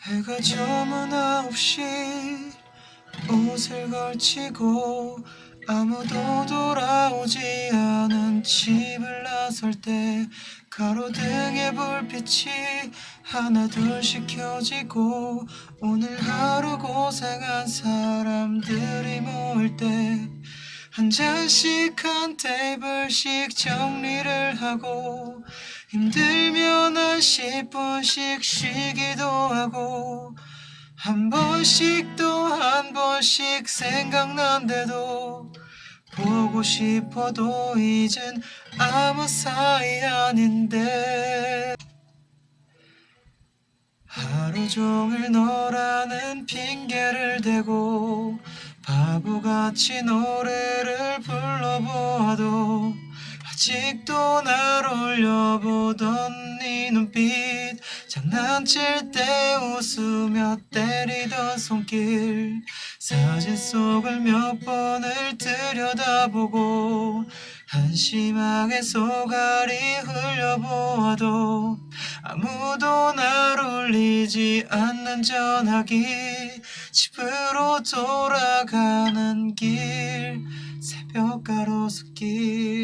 해가 저문 아홉 시 옷을 걸치고 아무도 돌아오지 않은 집을 나설 때 가로등의 불빛이 하나 둘씩 켜지고 오늘 하루 고생한 사람들이 모일 때 한 잔씩 한 테이블씩 정리를 하고 힘들면 한 10분씩 쉬기도 하고 한 번씩 또 한 번씩 생각난대도 보고 싶어도 이젠 아무 사이 아닌데. 하루 종일 너라는 핑계를 대고 바보같이 노래를 불러보아도 아직도 날 올려 보던 네 눈빛 장난칠 때 웃으며 때리던 손길 사진 속을 몇 번을 들여다보고 한심하게 속알이 흘려보아도 아무도 날 울리지 않는 전화기 집으로 돌아가는 길 새벽 가로수길